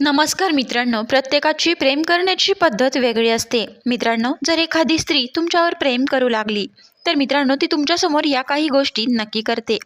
नमस्कार मित्रांनो प्रत्येकाची प्रेम करण्याची पद्धत वेगळी असते. मित्रांनो जर एखादी स्त्री तुमच्यावर प्रेम करू लागली तर मित्रांनो ती तुमच्यासमोर या काही गोष्टी नक्की करते.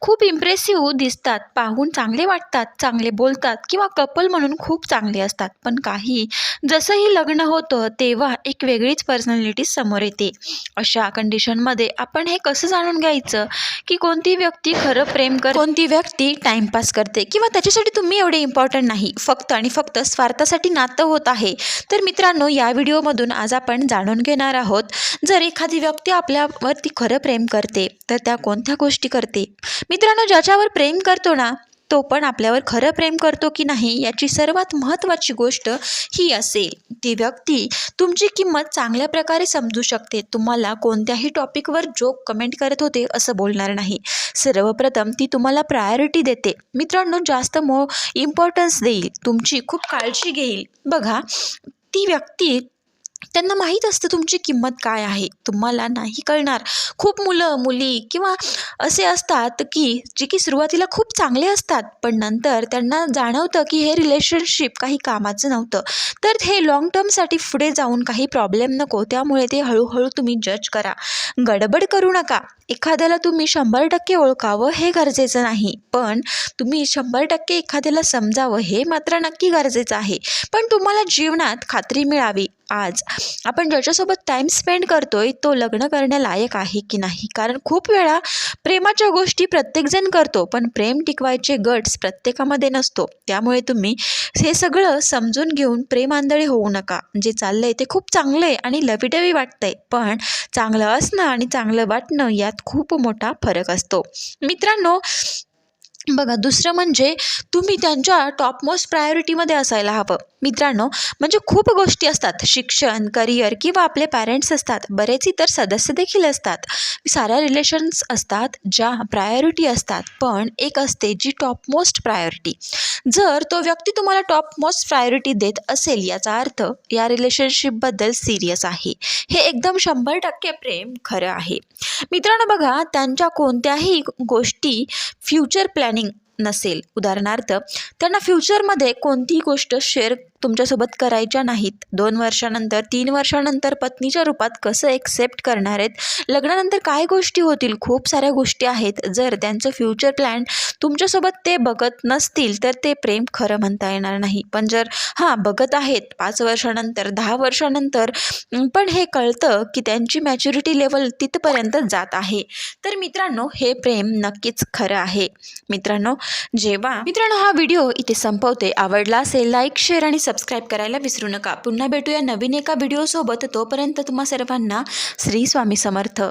खूप इम्प्रेसिव्ह दिसतात पाहून चांगले वाटतात चांगले बोलतात किंवा कपल म्हणून खूप चांगले असतात. पण काही जसंही लग्न होतं तेव्हा एक वेगळीच पर्सनॅलिटी समोर येते. अशा कंडिशनमध्ये आपण हे कसं जाणून घ्यायचं की कोणती व्यक्ती खरं प्रेम कर कोणती व्यक्ती टाइमपास करते? किंवा त्याच्यासाठी तुम्ही एवढे इम्पॉर्टंट नाही. फक्त आणि फक्त स्वार्थासाठी नातं होत आहे. तर मित्रांनो या व्हिडिओमधून आज आपण जाणून घेणार आहोत जर एखादी व्यक्ती आपल्या ती खरं प्रेम करते तर त्या कोणत्या गोष्टी करते? मित्रांनो ज्याच्यावर प्रेम करतो ना तो पण आपल्यावर खरं प्रेम करतो की नाही याची सर्वात महत्त्वाची गोष्ट ही असेल. ती व्यक्ती तुमची किंमत चांगल्या प्रकारे समजू शकते. तुम्हाला कोणत्याही टॉपिकवर जोक कमेंट करत होते असं बोलणार नाही. सर्वप्रथम ती तुम्हाला प्रायोरिटी देते. मित्रांनो जास्त मो इम्पॉर्टन्स देईल. तुमची खूप काळजी घेईल. बघा ती व्यक्ती त्यांना माहीत असतं तुमची किंमत काय आहे. तुम्हाला नाही कळणार. खूप मुलं मुली किंवा असे असतात की जे की सुरुवातीला खूप चांगले असतात पण नंतर त्यांना जाणवतं की हे रिलेशनशिप काही कामाचं नव्हतं. तर हे लाँग टर्मसाठी पुढे जाऊन काही प्रॉब्लेम नको. त्यामुळे ते हळूहळू तुम्ही जज करा. गडबड करू नका. एखाद्याला तुम्ही शंभर टक्के ओळखावं हे गरजेचं नाही. पण तुम्ही शंभर टक्के एखाद्याला समजावं हे मात्र नक्की गरजेचं आहे. पण तुम्हाला जीवनात खात्री मिळावी. आज. आपण ज्याच्यासोबत टाईम स्पेंड करतोय तो लग्न करण्यालायक आहे की नाही? कारण खूप वेळा प्रेमाच्या गोष्टी प्रत्येकजण करतो पण प्रेम टिकवायचे गट्स प्रत्येकामध्ये नसतो. त्यामुळे तुम्ही हे सगळं समजून घेऊन प्रेम आंधळे होऊ नका. जे चाललं आहे ते खूप चांगलं आहे आणि लविटवी वाटतंय पण चांगलं असणं आणि चांगलं वाटणं यात खूप मोठा फरक असतो. मित्रांनो बघा दुसरं म्हणजे तुम्ही त्यांच्या टॉपमोस्ट प्रायोरिटीमध्ये असायला हवं. मित्रांनो म्हणजे खूप गोष्टी असतात. शिक्षण करिअर किंवा आपले पॅरेंट्स असतात. बरेच इतर सदस्य देखील असतात. साऱ्या रिलेशन्स असतात ज्या प्रायोरिटी असतात. पण एक असते जी टॉपमोस्ट प्रायोरिटी जर तो व्यक्ती तुम्हाला टॉपमोस्ट प्रायोरिटी देत असेल याचा अर्थ या रिलेशनशिपबद्दल सिरियस आहे. हे एकदम शंभर टक्के प्रेम खरं आहे. मित्रांनो बघा त्यांच्या कोणत्याही गोष्टी फ्युचर प्लॅन प्लॅनिंग नसेल. उदाहरणार्थ त्यांना फ्युचरमध्ये कोणतीही गोष्ट शेअर तुमच्यासोबत करायच्या नाहीत. दोन वर्षानंतर तीन वर्षानंतर पत्नीच्या रूपात कसं एक्सेप्ट करणार आहेत? लग्नानंतर काय गोष्टी होतील? खूप साऱ्या गोष्टी आहेत. जर त्यांचं फ्युचर प्लॅन तुमच्यासोबत ते बघत नसतील तर ते प्रेम खरं म्हणता येणार नाही. पण जर हां बघत आहेत पाच वर्षानंतर दहा वर्षानंतर पण हे कळतं की त्यांची मॅच्युरिटी लेवल तिथपर्यंत जात आहे. तर मित्रांनो हे प्रेम नक्कीच खरं आहे. मित्रांनो जेव्हा मित्रांनो हा व्हिडिओ इथे संपवते. आवडला असेल लाईक शेअर आणि सबस्क्राईब करायला विसरू नका. पुन्हा भेटूया नवीन एका व्हिडिओसोबत तोपर्यंत तुम्हा सर्वांना श्री स्वामी समर्थ.